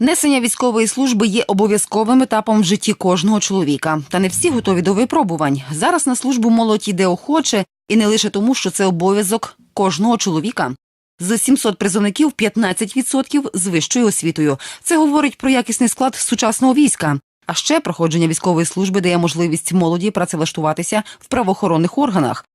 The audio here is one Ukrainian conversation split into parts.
Несення військової служби є обов'язковим етапом в житті кожного чоловіка. Та не всі готові до випробувань. Зараз на службу молодь іде охоче, і не лише тому, що це обов'язок кожного чоловіка. З 700 призовників 15% з вищою освітою. Це говорить про якісний склад сучасного війська. А ще проходження військової служби дає можливість молоді працевлаштуватися в правоохоронних органах.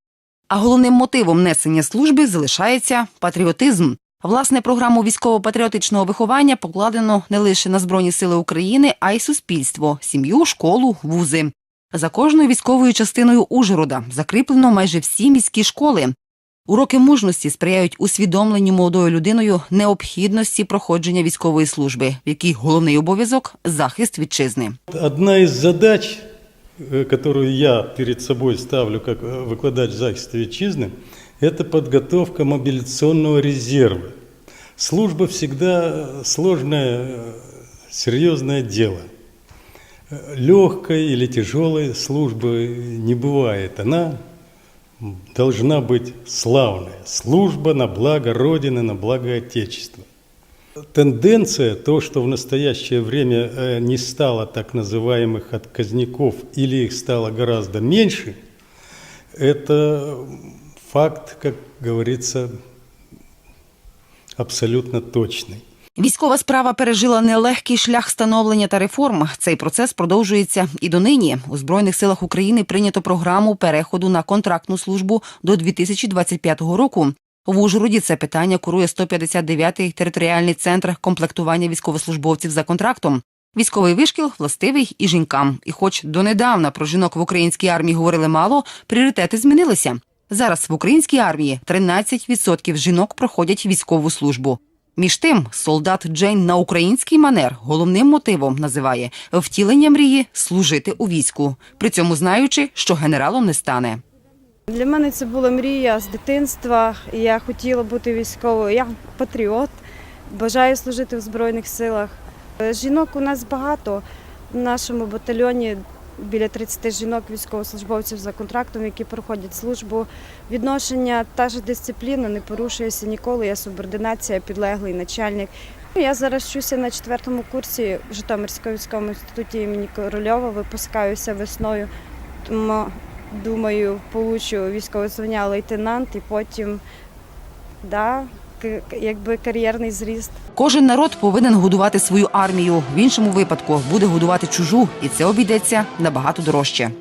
А головним мотивом несення служби залишається патріотизм. Власне, програму військово-патріотичного виховання покладено не лише на Збройні Сили України, а й суспільство, сім'ю, школу, вузи. За кожною військовою частиною Ужгорода закріплено майже всі міські школи. Уроки мужності сприяють усвідомленню молодою людиною необхідності проходження військової служби, в якій головний обов'язок захист вітчизни. Одна из задач, э, которую я перед собой ставлю как э, выкладач захиста вітчизны, это подготовка мобилизационного резерва. Служба всегда э, сложное, э, серьезное дело. Легкой или тяжелой службы не бывает. Она должна быть славная. Служба на благо Родины, на благо Отечества. Тенденция, то, что в настоящее время э, не стало так называемых отказников или их стало гораздо меньше, это факт, как говорится, абсолютно точный. Військова справа пережила нелегкий шлях становлення та реформ. Цей процес продовжується і донині. У збройних силах України прийнято програму переходу на контрактну службу до 2025 року. В Ужгороді це питання курує 159-й територіальний центр комплектування військовослужбовців за контрактом. Військовий вишкіл властивий і жінкам. І хоч донедавна про жінок в українській армії говорили мало, пріоритети змінилися. Зараз в українській армії 13% жінок проходять військову службу. Між тим, солдат Джейн на український манер головним мотивом називає втілення мрії служити у війську, при цьому знаючи, що генералом не стане. Для мене це була мрія з дитинства. Я хотіла бути військовою. Я патріот, бажаю служити в Збройних силах. Е, Жінок у нас багато. В нашому батальйоні біля 30 жінок, військовослужбовців за контрактом, які проходять службу. Відношення та ж дисципліна не порушується ніколи. Я субординація, підлеглий начальник. Я зараз вчуся на четвертому курсі в Житомирському військовому інституті імені Корольова, випускаюся весною. Тому думаю, получу військове звання лейтенант і потім да, якби кар'єрний зріст. Кожен народ повинен годувати свою армію. В іншому випадку буде годувати чужу, і це обійдеться набагато дорожче.